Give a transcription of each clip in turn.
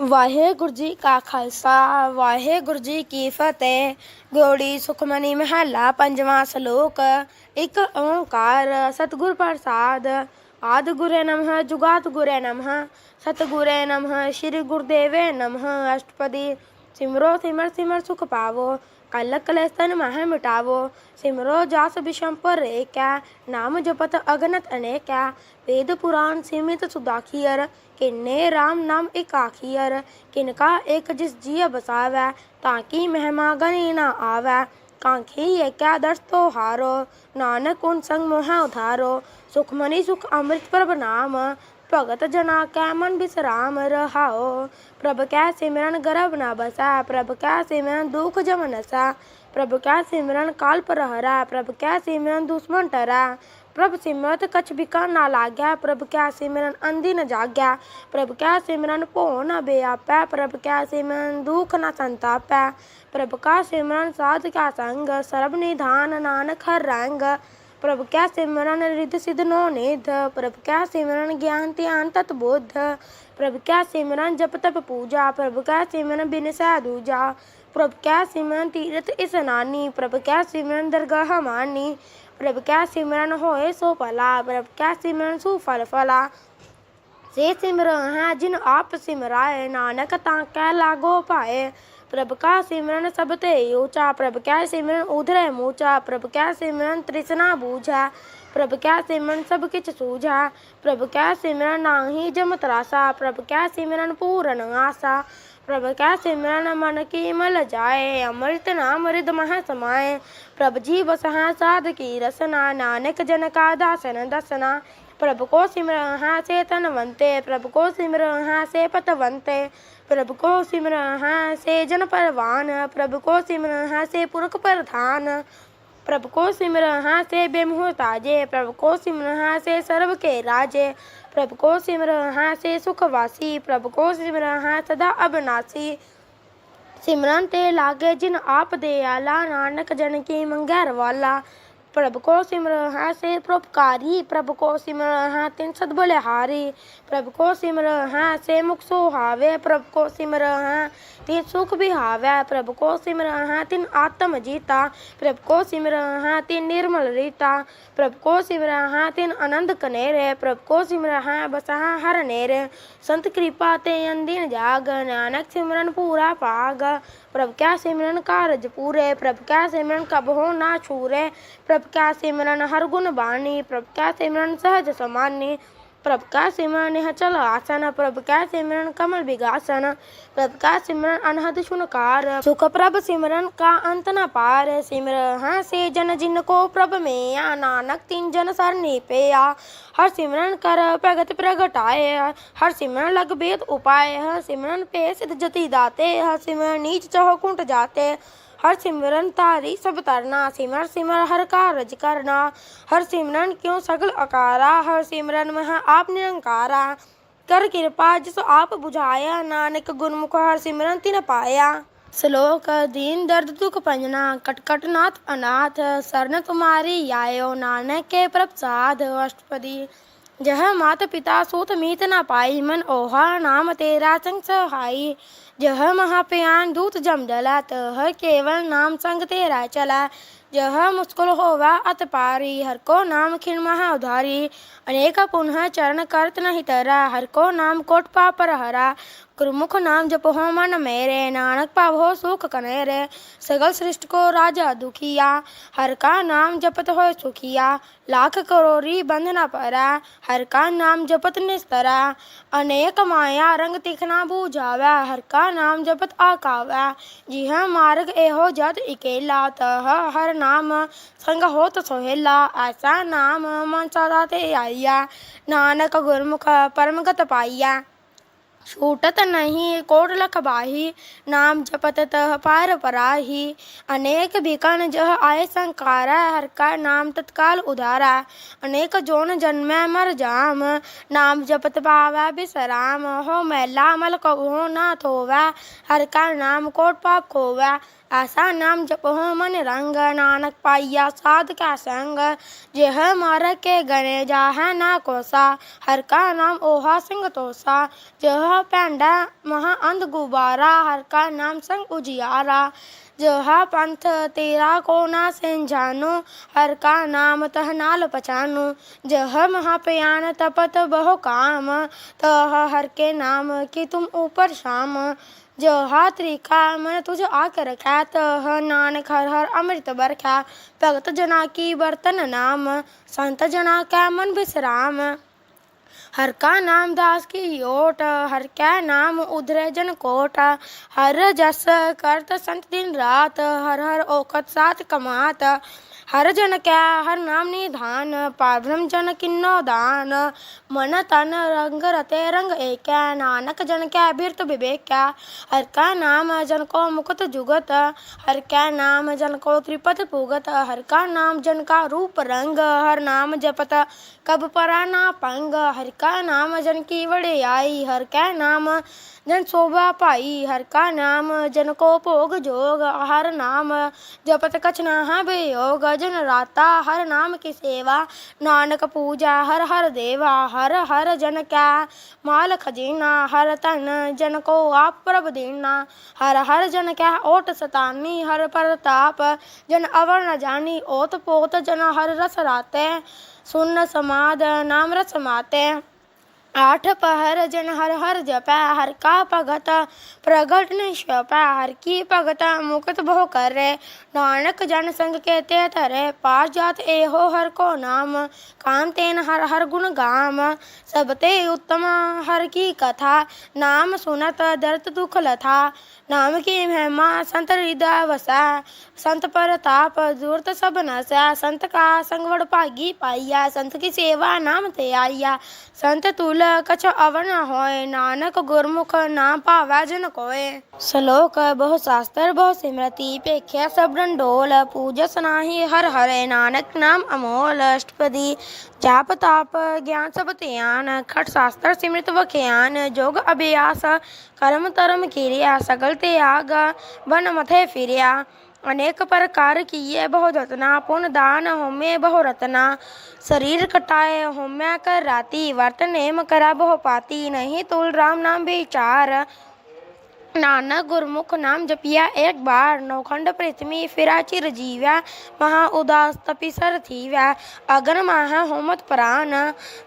ਵਾਹਿਗੁਰੂ ਜੀ ਕਾ ਖਾਲਸਾ, ਵਾਹਿਗੁਰੂ ਜੀ ਕੀ ਫਤਿਹ। ਗੋੜੀ ਸੁਖਮਨੀ ਮਹੱਲਾ, ਪੰਜਵਾਂ ਸ਼ਲੋਕ, ਇੱਕ ਓੰਕਾਰ, ਸਤਿਗੁਰ ਪ੍ਰਸਾਦ। ਆਦ ਗੁਰੇ ਨਮః ਜੁਗਾਤ ਗੁਰੇ ਨਮః। ਸਤਿਗੁਰੇ ਨਮঃ, ਸ੍ਰੀ ਗੁਰਦੇਵੇ ਨਮঃ। ਅਸ਼ਟਪਦੀ ਸਿਮਰੋ ਸਿਮਰ ਸਿਮਰ ਸੁਖ ਪਾਵੋ। कल कल ಮಹಮಿಟಾವೋ सिमरो जास विषम पर एक, नाम जपत अगनत अनेक। वेद पुराण सीमित सुदाखियर किन्ने राम नाम एकाखियर किनका एक जिस जिय बसावै, ताकि मेहमा गणी ना आवै। कांखी दर्श तो हारो, नानक उन संग मोह उधारो। सुखमणि सुख अमृत प्रभ नाम भगत जना कै मन विश्राम रहाओ। प्रभ कै सिमरन गर्भ न बसा, प्रभु कै सिमरन दुख जम नसा, प्रभु कै सिमरन काल पर हरा प्रभु कै सिमरन दुश्मन टरा। प्रभ सिमरत कछ बिका न लाग्या प्रभु कै सिमरन अंधी न जाग्या प्रभु कै सिमरन भो न बे आपै प्रभु कै सिमरन दुख न संतापै, प्रभु का सिमरन साध क्या संग सर्व निधान नानक हर रंग। प्रभु क्या सिमरन रिद्धि सिद्ध नो निध? प्रभु क्या सिमरन ज्ञान त्यान तत्बुद्ध प्रभु क्या सिमरन जप तप पूजा? प्रभु क्या सिमरन बिन साधुजा प्रभु क्या सिमरन तीर्थ स्नानी प्रभु क्या सिमरन दरगाह मानी? प्रभु क्या सिमरन होए सो फला? प्रभु क्या सिमरन सुफल फला? से सिमरन है जिन आप सिमराए, नानक तां कै लागो पाए? प्रभ का सिमरन सब ते योचा प्रभ क्या सिमरन उधर मूचा प्रभ क्या सिमरन तृष्णा बूझा, प्रभ क्या सिमरन सब किच सूझा, प्रभ क्या सिमरन नाही जम त्रासा, प्रभ क्या सिमरन पूरन आसा, प्रभ क्या सिमरन मन की मल जाए, अमृत नाम हृद मह समाये प्रभ जी बसहा साध की रसना, नानक जन का दासन दसना, प्रभु को सिमर हाँ से तनवंते, प्रभु को सिमर हाँ से पतवंते ਪ੍ਰਭ ਕੋ ਸਿਮਰਹਾ ਸੇ ਜਨ ਪਰਵਾਨ, ਪ੍ਰਭ ਕੋ ਸਿਮਰਹਾ ਸੇ ਪੁਰਖ ਪ੍ਰਧਾਨ। ਪ੍ਰਭ ਕੋ ਸਿਮਰਹਾ ਸੇ ਬੇਮੋਹ ਤਾਜੇ ਪ੍ਰਭ ਕੋ ਸਿਮਰਹਾ ਸੇ ਸਰਬ ਕੇ ਰਾਜੇ। ਪ੍ਰਭ ਕੋ ਸਿਮਰਹਾ ਸੇ ਸੁਖ ਵਾਸੀ, ਪ੍ਰਭ ਕੋ ਸਿਮਰਹਾ ਸਦਾ ਅਬਨਾਸੀ। ਸਿਮਰਨ ਤੇ ਲਾਗੇ ਜਿਨ ਆਪ ਦੇ ਆਲਾ, ਨਾਨਕ ਜਨ ਕੀ ਮੰਗੈ ਰਵਾਲਾ ਪ੍ਰਭ ਕੋ ਸਿਮਰਨ ਹਾਂ ਸੇ ਪ੍ਰੋਪਕਾਰੀ ਪ੍ਰਭ ਕੋ ਸਿਮਰਨ ਹਾਂ ਤਿੰਨ ਸਦ ਬਲਿਹਾਰੀ ਪ੍ਰਭ ਕੋ ਸਿਮਰਨ ਹਾਂ ਸੇ ਮੁਖ ਸੁਹਾਵੇ ਪ੍ਰਭ ਕੋ ਸਿਮਰਨ ਹਾਂ तिन सुख बिहावे, प्रभु को सिमरन हाँ तिन आत्म जीता। प्रभु को सिमरन हाँ तिन निर्मल रीता। प्रभु को सिमरन हाँ तिन आनंद कनेरे। प्रभु को सिमरन हाँ बसहा हर नेरे। संत कृपा ते अंदिन जाग, नानक सिमरन पूरा पाग। प्रभु क्या सिमरन कारज पूरे, प्रभु क्या सिमरन कब हो ना छूरे। प्रभु क्या सिमरन हर गुण बानी, प्रभु क्या सिमरन सहज समानी। प्रभु का सिमरन चल आसन प्रभु का सिमरन, कमल विगासन प्रभु का सिमरन अनहद सुनकार सुख प्रभ सिमरन का अंत न पार सिमर हाँ से जन जिन को प्रभ में या नानक तीन जन सरनी पे आ हर सिमरन कर भगत प्रगटाए हर सिमरन लग बेद उपाय हर सिमरन पे सिद्ध जति दाते हर सिमरन नीच चहो कुंट जाते ਹਰ ਸਿਮਰਨ ਤਾਰੀ ਸਭ ਤਰਨਾ, ਸਿਮਰ ਸਿਮਰ ਹਰ ਕਾ ਰਜ ਕਰਨਾ। ਹਰ ਸਿਮਰਨ ਕਿਉ ਸਗਲ ਅਕਾਰਾ, ਹਰ ਸਿਮਰਨ ਮਹਾ ਆਪ ਨਿਰੰਕਾਰਾ। ਕਰ ਕਿਰਪਾ ਜਿਸ ਆਪ 부ਝਾਇਆ ਨਾਨਕ ਗੁਰਮੁਖ ਹਰ ਸਿਮਰਨ ਤਿਨ ਪਾਇਆ। ਸ਼ਲੋਕ ਦੀਨ ਦਰਦ ਦੁਖ ਪੰਜਨਾ ਕਟਕਟ ਨਾਥ ਅਨਾਥ, ਸਰਨ ਤੁਮਾਰੀ ਆਇਓ ਨਾਨਕ ਕੇ ਪ੍ਰਪਸਾਦ ਅਸ਼ਟਪਦੀ। ਜਹ ਮਾਤ ਪਿਤਾ ਸੂਤ ਮੀਤ ਨਾ ਪਾਈ, ਮਨ ਓਹਾ ਨਾਮ ਤੇਰਾ ਸੰਗ जह महाप्यान दूत जम डला तह केवल नाम संग तेरा चला। जह मुस्कुल होवा अत पारी, हर को नाम खिण महा उधारी। अनेक पुनः चरण करत नहीं तरा, हर को नाम कोट पापर हरा। गुरुमुख नाम जप हो मन मेरे नानक पाव हो सुख कनेरे सगल सृष्ट को राजा दुखिया हर का नाम जपत हो सुखिया लाख करोरी बंध न परा हर का नाम जपत निस्तरा अनेक माया रंग तिखना बूझावा हर का नाम जपत आकावा जिह मार्ग एहो जत इकेला तह हर नाम संग होत सोहेला ऐसा नाम मन सदा ते आइया नानक गुरमुख परमगत पाइया छूटत नहीं कोट लख बाही नाम जपत तह पार पराही अनेक बिकन जह आय संकारा हर का नाम तत्काल उधारा अनेक जोन जन्मै मर जाम नाम जपत पावै बिसराम हो मैला मल कहो ना थोवै हर का नाम कोट पाप खोवै ऐसा नाम जप हो हाँ मन रंग, नानक पाइया साध का संग। जेह मर के गने है ना कोसा, हर का नाम ओहा सिंह तोसा। जेह पेंडा महा अंध गुबारा, हर का नाम संग उजियारा। जहा पंथ तेरा को ना सिंझानो हर का नाम तह नाल पचानो। जह महापयान तपत बहु काम, तह हर के नाम की तुम ऊपर शाम। जहा त्रिखा मन तुझ आकर रखा तह नानक हर हर अमृत बरखा, भगत जना की बर्तन नाम, संत जना का मन विश्राम। हर का नाम दास की ओट, हर क्या नाम उधर जन कोट। हर जस करत संत दिन रात, हर हर ओखत साथ कमात। हर जन क्या, हर नाम निधान, पाभ्रम जन किन्नो दान। मन तन रंग रते रंग एक, नानक जन क्या बिरत विवेक हर का नाम जन को मुकुत जुगत, हर क्या नाम जन को त्रिपत पुगत। हर का नाम जन का रूप रंग, हर नाम जपत कब परा ना पंग हर का नाम जन की बड़े आई हर का नाम जन शोभा पाई हर का नाम जन को भोग जोग हर नाम जपत कछ ना वियोग जन राता हर नाम की सेवा नानक पूजा हर हर देवा हर हर जन क्या माल खजीना हर तन जन को आप प्रभ दीना हर हर जन क्या ओट सतानी हर प्रताप जन अवर न जानी ओत पोत जन हर रस राते सुन समाद नाम रस माते आठ पहर जन हर हर जपै हर का भगत प्रगट न छपै हर की भगत मुकत बहु करे नानक जन संग के ते धरे पार जात एहो हर को नाम काम तेन हर हर गुण गाम सब ते उत्तम हर की कथा नाम सुनत दर्द दुख लथा ਨਾਮ ਕੀ ਮਹਿਮਾ? ਸੰਤ ਹਿਰਦਾ ਵਸਾ, ਸੰਤ ਪ੍ਰਤਾਪ ਦੁਰਤ ਸਭ ਨਸਾ, ਸੰਤ ਕਾ ਸੰਗਵੜ ਭਾਗੀ ਪਾਈਆ ਸੰਤ ਕੀ ਸੇਵਾ ਨਾਮ ਤੇ ਆਈਆ ਸੰਤ ਤੁਲ ਕਛ ਅਵਨ ਹੋਏ, ਨਾਨਕ ਗੁਰਮੁਖ ਨਾ ਭਾਵੈ ਜਨ ਕੋਏ। ਸ਼ਲੋਕ, ਬਹੁ ਸਾਸਤਰ, ਬਹੁ ਸਿਮਰਤੀ, ਭੇਖਿਆ ਸਭ ਡੰਡੋਲ ਪੂਜਸ ਨਾਹੀ ਹਰ ਹਰੇ, ਨਾਨਕ ਨਾਮ ਅਮੋਲ, ਅਸ਼ਟਪਦੀ जाप ताप ज्ञान सब त्यान खट शास्त्र सिमृत वख्यान, जोग अभ्यास, कर्म तरम क्रिया, सगल त्याग वन मथे फिरिया। अनेक प्रकार किए बहु रत्ना पूर्ण दान होमे बहु रत्ना। शरीर कटाए होम्य कर राति वर्त नेम करा बहु पाती। नहीं तुल राम नाम विचार नानक गुरमुख नाम जपिया एक बार नौखंड पृथ्वी फिरा चिर जीव्या महा उदास तपिसर थीव्या अगन महा होमत प्राण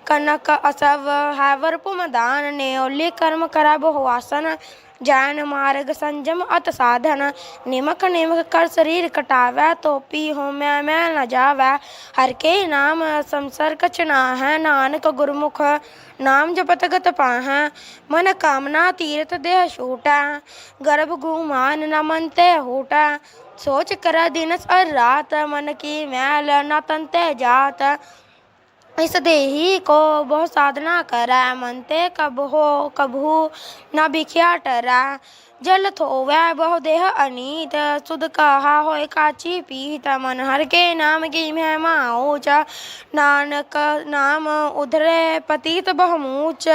कनक असव हैवर पुमदान नेओली कर्म करा बहुवासन जैन मार्ग संजम अत साधन निमक निमक कर शरीर कटावै तोपी होमै मैं न जावै हर के नाम संसर कछ ना है नानक गुरमुख नाम जपत गत पाहै मन कामना तीर्थ देह छूटै गर्भ गुमान न मन ते हूटै सोच कर दिनस और रात मन की मैल न तन ते जात इस देही को बहु साधना करै, मनते कब हो कबू न बिख्या टरा। जल थोवै बहु देह अनीत। सुध कहा हो काची पीत। मन हर के नाम की महिमा ऊंच नानक नाम उधरे, पतित बहुमूच।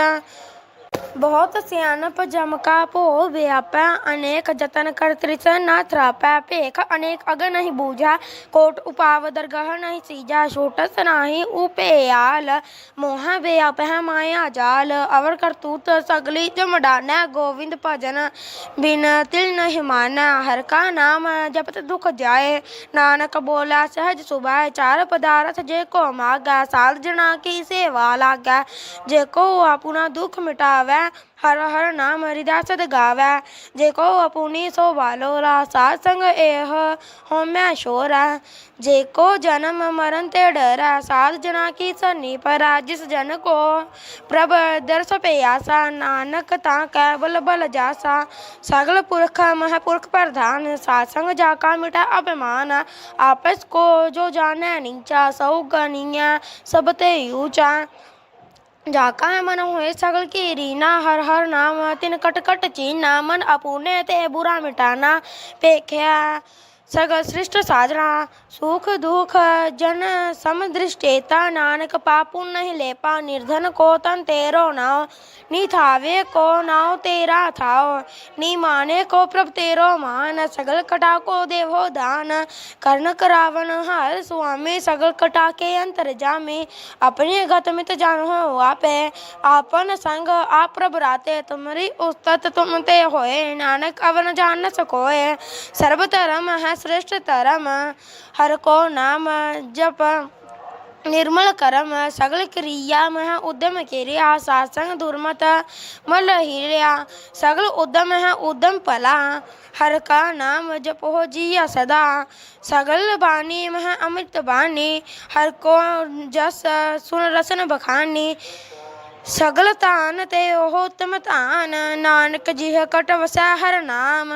बहुत सियाणप जमका पो व्यापै अनेक जतन कर त्रिसन न त्रापै पेख अनेक अग नहीं बूझा कोट उपाव दरगह नहीं सीजा छोटस नाही उपेयाल मोह व्याप माया जाल अवर करतूत सगली जमडान गोविंद भजन बिन तिल नहीं माना हर का नाम जपत दुख जाए नानक बोला सहज सुभाय चार पदार्थ जे को मागा साध जना की सेवा लागा जे को अपना दुख मिटावै ਹਰ ਹਰ ਨਾਮ ਹਰਿਦਾ ਸਦ ਗਾਵੈ। ਜੇ ਕੋ ਆਪਣੀ ਸੋ ਬਾਲੋਰਾ ਸਾਧ ਸੰਗ ਇਹ ਹੋਮੈ ਸ਼ੋਰਾ ਜੇ ਕੋ ਜਨਮ ਮਰਨ ਤੇ ਡਰਾ, ਸਾਧ ਜਨਾ ਕੀ ਸਨੀ ਪਰਾ, ਜਿਸ ਜਨ ਕੋ ਪ੍ਰਭ ਦਰਸ ਪਿਆਸਾ, ਨਾਨਕ ਤਾਂ ਕੈ ਬਲ ਬਲ ਜਾਸਾ। ਸਗਲ ਪੁਰਖ ਮਹ ਪੁਰਖ ਪ੍ਰਧਾਨ, ਸਾਧ ਸੰਗ ਜਾ ਕਾ ਮਿਟਾ ਅਭਿਮਾਨ ਆਪਸ ਕੋ ਜੋ ਜਾਣੈ ਨੀਚਾ, ਸਉ ਗਨੀਆਂ ਸਭ ਤੇ ਊਚਾ। जाका मन हुए सगल की रीना हर हर नाम तिन कट कट चीना मन अपूने ते बुरा मिटाना पेख्या सगल श्रेष्ठ साधना सुख दुख जन समदृष्टेता नानक पापु नहीं लेपा निर्धन को तन तेरो नाव निथावे को नाव तेरा थाव नी को प्रभ तेरो मान सगल कटा को देवो दान। कर्ण करावन हर स्वामी सगल कटा के अंतर जामे अपने गत मित हो, आपे आपन संग आप प्रभ राते तुम्हारी तो उस्तत तुम तो ते होए नानक अवन जान सकोए। सर्व धर्म है શ્રેષ્ઠ તારામાં હર કો નામ જપ निर्मल करम सगल क्रिया मह उद्यम किरिया सासंग दुर्मत मल हिरिया सगल उद्यम है उद्यम पला हर का नाम जपो जिया सदा सगल बानी मह अमृत बानी हर को जस सुन रसन बखानी सगल तान ते ओहो तम तान नानक जिह कट वसा हर नाम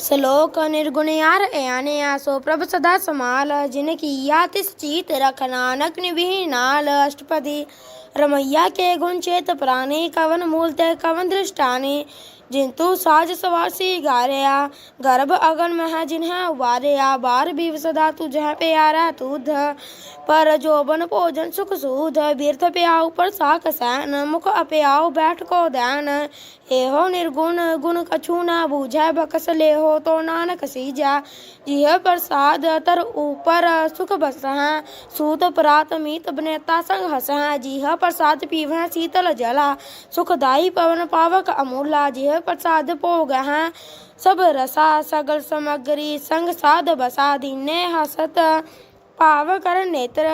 श्लोक निर्गुण यार निर्गुणयार अयानया सोप्रभ सदा समाल जिनकी या यात रख रखनानक निभिनाल अष्टपदी। रमैया के गुण चेत प्राणी, कवन मूलत कवन दृष्टानी। जिंतु साज सवासी गारया। गर्भ अगन मह जिन्ह आ बार भी सदा तुझ प्यारा तुध। पर जोबन भोजन सुख सूध। बीर्थ प्याऊ पर साख सैन मुख अप्याओ बैठ को दैन एहो निर्गुण, गुण कछु न बूझै। बकस लेहो तो नानक सीजै। जिह प्रसाद तर ऊपर सुख बसह। सूत प्रात मीत बनेता संग हसह। जिह प्रसाद पीवह शीतल जला। सुखदायी पवन पावक अमूला। जिह प्रसाद भोग हैं सब रसा सगल समग्री संग साध बसा दीने हसत भाव कर नेत्र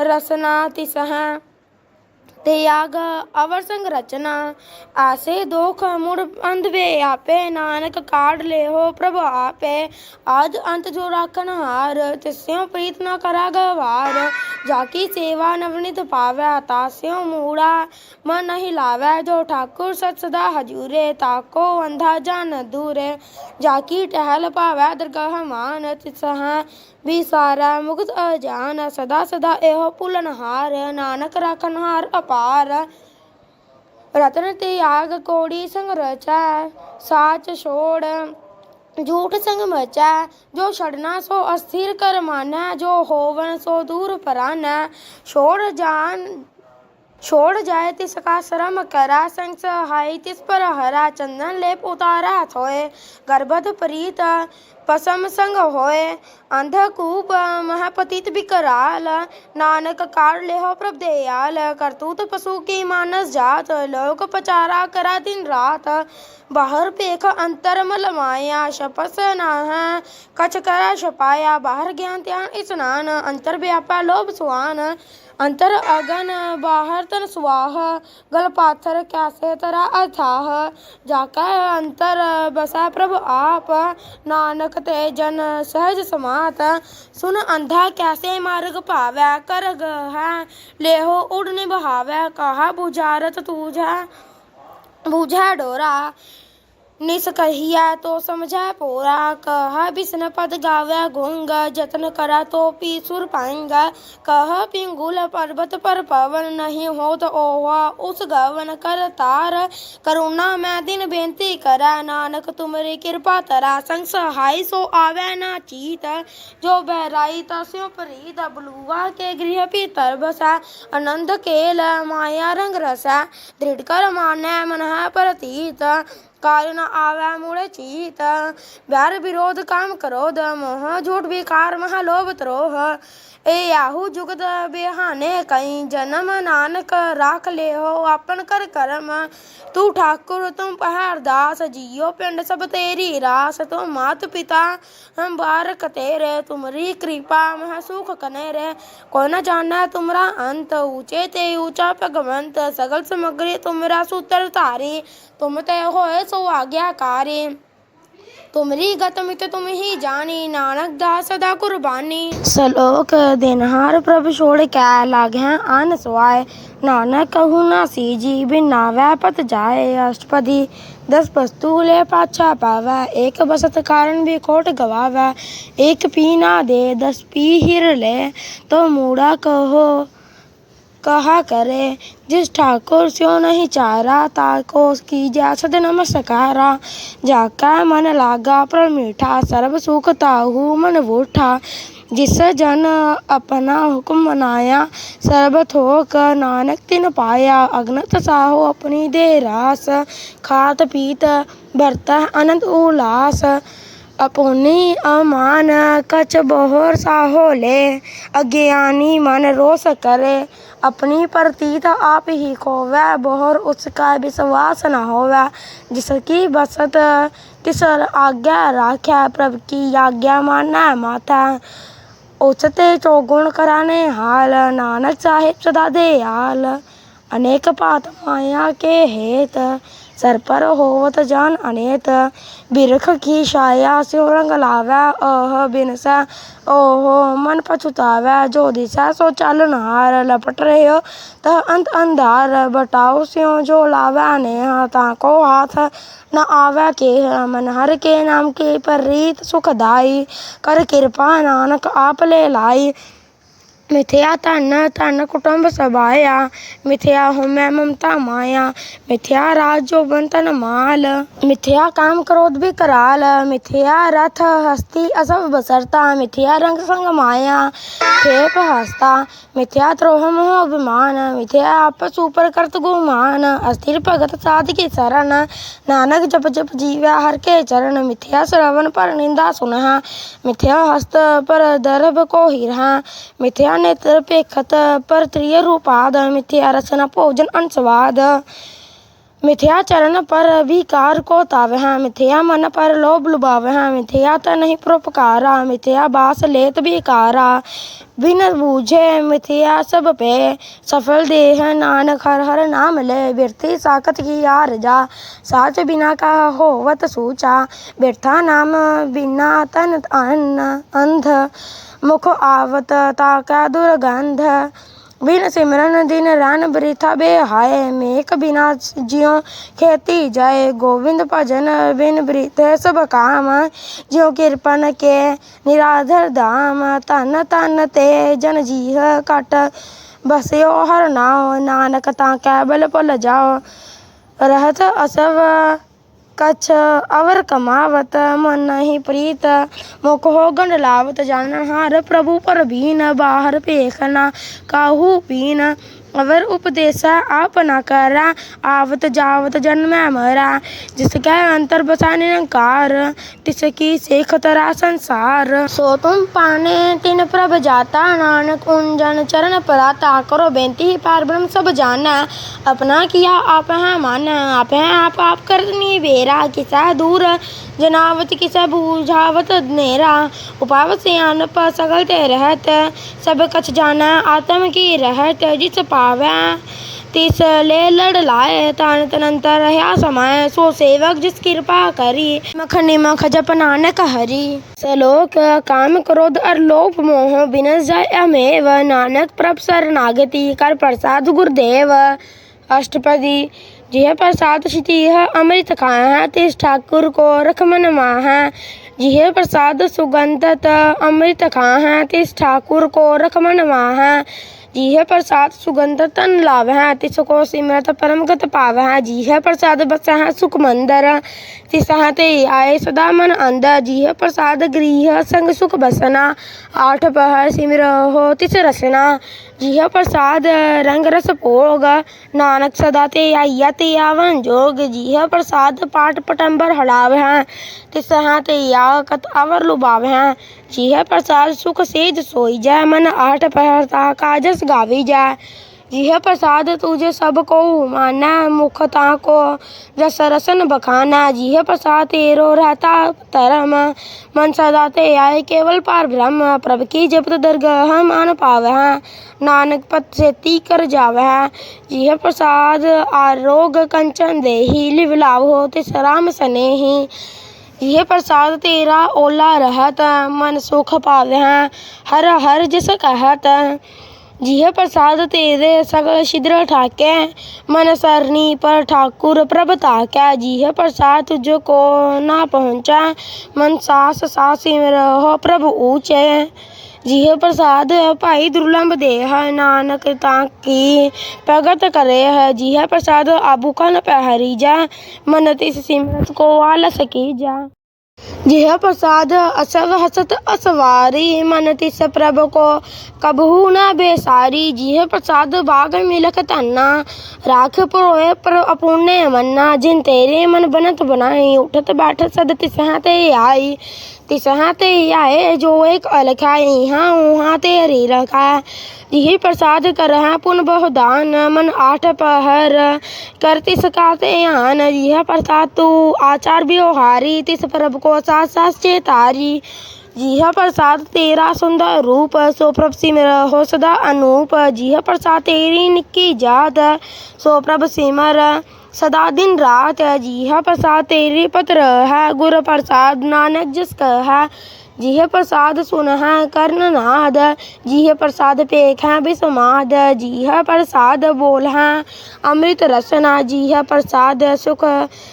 रसना तिस हैं त्याग अवर संग रचना आसे दोख मुड़ अंधवे आपे नानक काढ़ ले हो प्रभु आपे आद अंत जो राखन हार तिस्यों प्रीत न करा गवार जाकी सेवा नवनित पावै तास्यों मूड़ा मन नहीं लावै जो ठाकुर सत सदा हजूरे ताको अंधा जान दूरे जाकी टहल पावै दरगाह मान तिसह ਵਿਸਾਰਾ ਮੁਕਤ ਅਜਾਨ, ਸਦਾ ਸਦਾ ਇਹੋ ਭੁਲਨਹਾਰ ਨਾਨਕ ਰਾਖਨਹਾਰ ਅਪਾਰ। ਰਤਨ ਤਿਆਗ ਕੋੜੀ ਸੰਗ ਰਚੈ, ਸਾਚ ਛੋੜ ਝੂਠ ਸੰਗ ਮਚੈ। ਜੋ ਛੜਨਾ ਸੋ ਅਸਥਿਰ ਕਰਮਾਨ, ਜੋ ਹੋਵਨ ਸੋ ਦੂਰ ਪਰਾਨੈ। ਛੋੜ ਜਾਨ छोड़ जाए तिसका श्रम, करा संग सहाय तिस पर हरा चंदन लेप उतारा थोए। गर्भध प्रीत पसम संग होए अंधकूप महपतित बिकराल। नानक कार लेहो प्रभ दयाल, करतूत पशु की मानस जात। लोक पचारा करा दिन रात, बाहर पेख अंतर मल माया। शपस नाह, कछ करा छपाया, बाहर ज्ञान त्यान स्नान। अंतर व्यापा लोभ सुहान ਅੰਤਰ ਅਗਨ ਬਾਹਰ ਤਨ ਸੁਆਹ, ਗਲ ਪਾਥਰ ਕੈਸੇ ਤਰਾ ਅਥਾਹ। ਜਾਕਾ ਅੰਤਰ ਬਸਾ ਪ੍ਰਭ ਆਪ, ਨਾਨਕ ਤੇ ਜਨ ਸਹਿਜ ਸਮਾਤ। ਸੁਨ ਅੰਧਾ ਕੈਸੇ ਮਾਰਗ ਭਾਵੈ ਕਰ ਹੈ, ਲੇਹੋ ਉੜ ਨਿਭਾਵੈ। ਕਹਾ ਬੁਝਾਰਤ ਤੂਝਾ, ਬੁਝਾ ਡੋਰਾ। निस कहिया तो समझै पोरा कह बिसन पद गावै गुंग, जतन करा तो पी सुर पाएँगा कह पिंगुल पर्वत पर पवन नहीं हो तो ओहा उस गवन कर तार। करुणा मैं दिन बेनती करै, नानक तुमरी कृपा तरा संग सहाय, सो आवे ना चीत। जो बहराई तस्यो प्रीत बलुआ के गृह भीतर बसा। आनंद केल, माया रंग रसा, दृढ़ कर मानै मन प्रतीत। काल न आवे मूढ़ चीत व्यार विरोध काम क्रोध मोह झूठ विकार मह लोभ त्रोह ए याहू जुगत बेहाने कई जन्म नानक राख ले हो अपन कर कर्म तू ठाकुर तुम पहाड़ दास जियो पिंड सब तेरी रास तुम मात पिता हम बारक तेरे तुमरी कृपा मह सुख कने रे कोई न जाना तुमरा अंत ऊंचे ते ऊंचा भगवंत सगल समग्री तुमरा सूत्र धारी तुम ते होए सो आज्ञाकारी ਤੁਮਰੀ ਗਤ ਮਿਤ ਤੁਮ ਹੀ ਜਾਣੀ ਨਾਨਕ ਦਾਸ ਸਦਾ ਕੁਰਬਾਨੀ ਸ਼ਲੋਕ ਦਿਨਹਾਰ ਪ੍ਰਭ ਛੋੜ ਕੈ ਲਾਗੈ ਅਨ ਸਵਾਏ ਨਾਨਕ ਕਹੂ ਨਾ ਸੀ ਜੀ ਬਿਨਾ ਵੈ ਪਤ ਜਾਏ ਅਸ਼ਟਪਦੀ दस वस्तु ले पाछा पावै एक बसत कारण भी खोट गवावै एक पी ना दे दस पी हिर ले तो मूड़ा कहो करे, जिस ठाकुर स्यो नहीं चारा, ताको की जा सद नमस्कारा। जाका मन लागा पर मीठा, सर्व सुख ताहू मन बूठा। जिस जन अपना हुक्म मनाया सर्ब थोक नानक तिन पाया। अगनत साहो अपनी दे रास, खात पीत बरता अनंत उल्लास अपनी अमान कछ बहुर साहो ले, अज्ञानी मन रोष करे। अपनी प्रतीत आप ही खोवे बहुर उसका विश्वास न होवे जिसकी बसत तिस आज्ञा राख्या प्रभु की आज्ञा माना माता उचते चौगुण कराने हाल नानक साहिब सदा दयाल अनेक पात माया के हेत सर पर होवत जान अनेत। बिरख की छाया स्यो रंग लावै, अह बिनस ओहो मन पछुतावै। जो दिशा सो चल नहार लपट रहे तह अंत अंधार बटाओ स्यो जो लावै नेह ताको हाथ न आवै के मन, हर के नाम के पर रीत सुखदाई। कर कृपा नानक आप ले लाई। मिथ्या तन तन कुटुंब सभाया। मिथ्या होमै ममता माया। मिथ्या राज्यो बंतन माल। मिथ्या काम क्रोध भी कराल। मिथ्या रथ हस्ती असब बसरता। मिथ्या रंग संग माया, खेप हस्ता। मिथ्या त्रोह मोह अभिमान। मिथ्या आपस ऊपर करत गुमान। अस्थिर भगत साध के शरण। नानक जप जप जीव्या हर के चरण। मिथ्या श्रवण पर निंदा सुनहा। मिथ्या हस्त पर दर्भ को हिरहा। मिथ्या रसन भोजन अनस्वाद मिथ्या चरण पर विकार को तावह मिथ्या मन पर लोभ लुभावह मिथ्या तन ही परोपकारा, मिथ्या बास लेत बेकारा बिन बूझे मिथ्या सब पे, सफल देह नानक हर हर नाम ले। बिरती साकत की यार जा, साच बिना का होवत सूचा। बिरथा नाम बिना तन अन्न अंध। मुख आवत ताका दुर्गंध। बिन सिमरन दिन रान बृथा बेहाय मेक बिना जियो खेती जाए। गोविंद भजन बिन बृथ सब काम, ज्यो कृपन के निराधर धाम। धन धन ते जन जीह कट, बस्यो हर नाव। नानक ता कैबल भुल जाओ। रहत असव ಕಚ್ಚ ಅವರ ಕಮಾವತ ಮನ ಹಿ ಪ್ರೀತ ಮುಖ ಹೋಗಣ ಲಾವತ ಜಾಣನ ಹಾರ ಪ್ರಭು ಪರಬೀನ ಬಾಹರ ಪೇಖನ ಕಾಹು ಪೀನ अवर उपदेसा आप न करा, आवत जावत जन्म मरा। जिसका अंतर बसा निरंकार, तिसकी से खतरा संसार। सो तुम पाने तिन प्रभ जाता, नानक उन जन चरण पराता। करो बेनती, पार ब्रह्म सब जाना। अपना किया आप है मान, आप है आप आप करनी बेरा किसा दूर जनावत किसा बूझावत नेरा उपावत सियान पर सगल ते रहत सब कछ जाना आत्म की रहत जिस पावै तिस ले लड़ लाए तान तनंतर रहा समय सो सेवक जिस कृपा करी मख निमख जप नानक हरि सलोक काम क्रोध और लोभ मोह बिनस जाय अमेव नानक प्रभ शरणागति कर प्रसाद गुरुदेव अष्टपदी जिह प्रसाद क्षितिह अमृत खाह तिस ठाकुर को रख मन माह जिह प्रसाद सुगंधत अमृत खाह तिस ठाकुर को रख मन माह जिह प्रसाद सुगंध तन लावह तिसको सिमरत परम गत पावह जिह प्रसाद बसह सुख मंदर। तिसह ते आए सदा मन अंदर जिह प्रसाद गृह संग सुख बसना। आठ पह सिमर हो तिस रसना। जिह प्रसाद रंग रस भोग। नानक सदा ते आइया ते आवन जोग। जिह प्रसाद पाठ पटंबर है। तिसह ते या कत अवर लुभावह जिह प्रसाद सुख सेज सोई जय मन आठ पहर ता काजस गावी जाय जिह प्रसाद तुझे सबको माना, मुख ताको जस रसन बखाना। जिह प्रसाद तेरो रहता धर्म, मन सदा ते आए, केवल पार ब्रह्म। प्रभ की जपत दरगह मान पावह नानक पत से ती कर जावह जिह प्रसाद आरोग कंचन देही, लिव लाभो तिस राम सनेही। यह प्रसाद तेरा ओला रहत, मन सुख पावह हर हर जिस कहत। जिह प्रसाद तेरे सगल छिद्र ठाके, मन सरनी पर ठाकुर प्रभ ताकै। जिह प्रसाद तुझ को ना पहुँचा, मन सास सास रहो प्रभु ऊँचे। ਜਿਹ ਪ੍ਰਸਾਦ ਭਾਈ ਦੁਰਲਭ ਦੇ ਹੈ ਨਾਨਕ ਤਾਂ ਕੀ ਪ੍ਰਗਟ ਕਰੇ ਹੈ ਜਿਹ ਪ੍ਰਸਾਦ ਆਬੂ ਕਨ ਪਹਿਰੀ ਜਾ ਮਨ ਤਿਸ ਸਿਮਰਤ ਕੋ ਆਲਸ ਕੀ ਜਾ जिह प्रसाद असव हसत असवारी मन तिस प्रभ को कबहू न बेसारी जिह प्रसाद बाग मिलख धन्ना राख परोए पर अपूर्णे मन्ना जिन तेरे मन बनत बनाई उठत बैठत सद तिसह ते आई तिसह ते जो एक अलखा यहाँ वहाँ ते तेरी रखा। यही प्रसाद करह पुन बहुदान, मन आठ पहर। कर तिस का ते आन जिह प्रसाद तू आचार व्यवहारी। तिस प्रभ को सास सास चेतारी। जिह प्रसाद तेरा सुंदर रूप सो प्रभ सिमर हो सदा अनूप। जिह प्रसाद तेरी निक्की जात सो प्रभ सिमर सदा दिन रात। जिह प्रसाद तेरी पत्र है, गुर प्रसाद नानक जिस है। ਜਿਹ ਪ੍ਰਸਾਦ ਸੁਨਹਿ ਕਰਨ ਨਾਦ, ਜਿਹ ਪ੍ਰਸਾਦ ਪੇਖੈ ਬਿਸਮਾਦ, ਜਿਹ ਪ੍ਰਸਾਦ ਬੋਲਹਿ ਅੰਮ੍ਰਿਤ ਰਸਨਾ, ਜਿਹ ਪ੍ਰਸਾਦ ਸੁਖ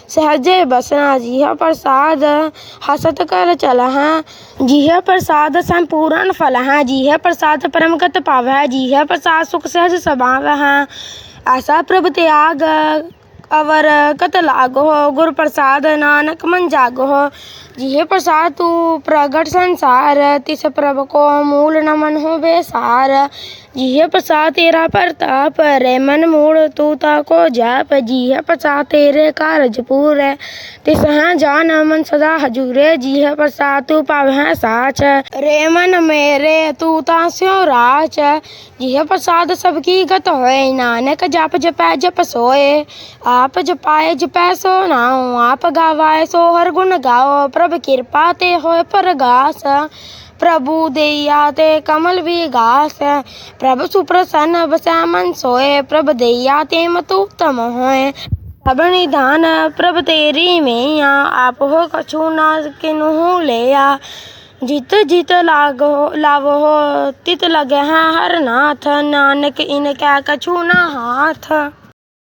ਸਹਜੇ ਬਸਨਾ, ਜਿਹ ਪ੍ਰਸਾਦ ਹਸਤ ਕਰ ਚਲਹਿ ਜਿਹ ਪ੍ਰਸਾਦ ਸੰਪੂਰਨ ਫਲਹਿ ਜਿਹ ਪ੍ਰਸਾਦ ਪਰਮਗਤ ਪਾਵਹਿ ਜਿਹ ਪ੍ਰਸਾਦ ਸੁਖ ਸਹਜ ਸਬਾਵਹਿ ਐਸਾ ਪ੍ਰਭ ਤਿਆਗ, ਅਵਰ ਕਤ ਲਾਗੋ, ਗੁਰ ਪ੍ਰਸਾਦ ਨਾਨਕ ਮਨ ਜਾਗੋ हो हो जिह प्रसाद तू प्रगट संसार, तिस प्रभ को मूल नमन हो बेसार। जिह प्रसाद तेरा प्रताप रे मन मूल तू ताको जाप। जिह प्रसाद तेरे कारज पूरे, तिस हैं जान मन सदा हजूरे। जिह प्रसाद तू पावह साच, रे मन मेरे तू तास्यो राच। जिह प्रसाद सबकी गत होए, नानक जप जपै जप सोए। आप जपाए जपै सो नाओ, आप गावाए सो हर गुण गाओ। प्रभ किरपा ते होए परगास प्रभु दैया ते कमल विगास प्रभ सुप्रसन्न बसै मन सोए प्रभ दैया ते मत उत्तम होए सब निधान प्रभ तेरी मैया आप हो कछु ना किन्हू लिया जित जित लागो लावो तित लगे हैं हर नाथ नानक इनका कछु ना हाथ